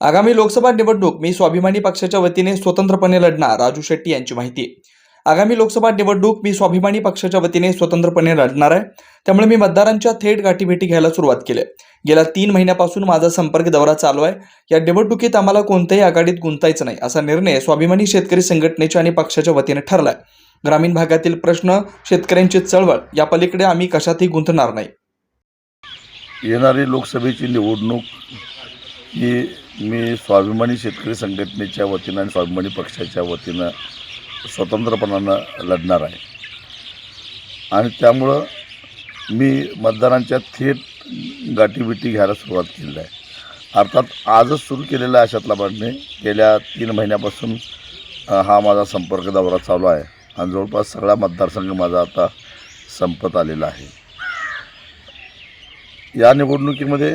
आगामी लोकसभा निवडणूक मी स्वाभिमानी पक्षाच्या वतीने स्वतंत्रपणे लढणार राजू शेट्टी यांची माहिती. आगामी लोकसभा निवडणूक मी स्वाभिमानी पक्षाच्या वतीने स्वतंत्रपणे लढणार आहे. त्यामुळे मी मतदारांच्या थेट गाठीभेटी घ्यायला सुरुवात केली. आहे. गेल्या तीन महिन्यापासून माझा संपर्क दौरा चालू आहे. या निवडणुकीत आम्हाला कोणत्याही आघाडीत गुंतायचं नाही असा निर्णय स्वाभिमानी शेतकरी संघटनेच्या आणि पक्षाच्या वतीने ठरलाय. ग्रामीण भागातील प्रश्न शेतकऱ्यांची चळवळ या पलीकडे आम्ही कशातही गुंतणार नाही. येणारी लोकसभेची निवडणूक की मी स्वाभिमानी शेतकरी संघटनेच्या वतीनं आणि स्वाभिमानी पक्षाच्या वतीनं स्वतंत्रपणानं लढणार आहे. आणि त्यामुळं मी मतदारांच्या थेट गाठीबिटी घ्यायला सुरुवात केलेली आहे. अर्थात आजच सुरू केलेला आहे अशातला बातमी गेल्या तीन महिन्यापासून हा माझा संपर्क दौरा चालू आहे. आणि जवळपास सगळा मतदारसंघ माझा आता संपत आलेला आहे. या निवडणुकीमध्ये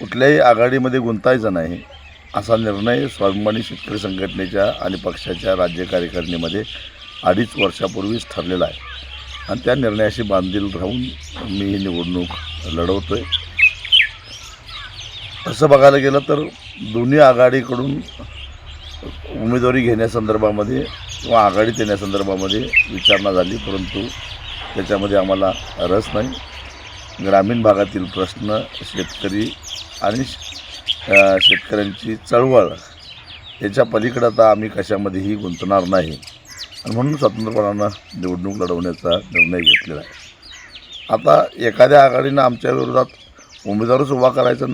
कुठल्याही आघाडीमध्ये गुंतायचं नाही असा निर्णय स्वाभिमानी शेतकरी संघटनेच्या आणि पक्षाच्या राज्य कार्यकारिणीमध्ये अडीच वर्षापूर्वीच ठरलेला आहे. आणि त्या निर्णयाशी बांधील राहून मी ही निवडणूक लढवतो आहे तसं बघायला गेलं तर दोन्ही आघाडीकडून उमेदवारी घेण्यासंदर्भामध्ये किंवा आघाडीत येण्यासंदर्भामध्ये विचारणा झाली परंतु त्याच्यामध्ये आम्हाला रस नाही. ग्रामीण भागातील प्रश्न शेतकरी आणि श- शेतकऱ्यांची चळवळ. याच्या पलीकडे आता आम्ही कशामध्येही गुंतणार नाही. आणि म्हणून स्वतंत्रपणानं निवडणूक लढवण्याचा निर्णय घेतलेला आहे. आता एखाद्या आघाडीनं आमच्या विरोधात उमेदवारच उभा करायचा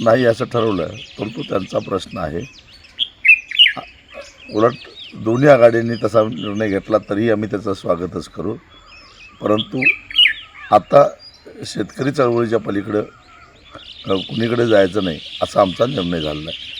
नाही असं ठरवलं परंतु त्यांचा प्रश्न आहे. उलट दोन्ही आघाडींनी तसा निर्णय घेतला तरीही आम्ही त्याचं स्वागतच करू. परंतु आता शेतकरी चळवळीच्या पलीकडं कुणीकडे जायचं नाही असा आमचा निर्णय झालेला आहे.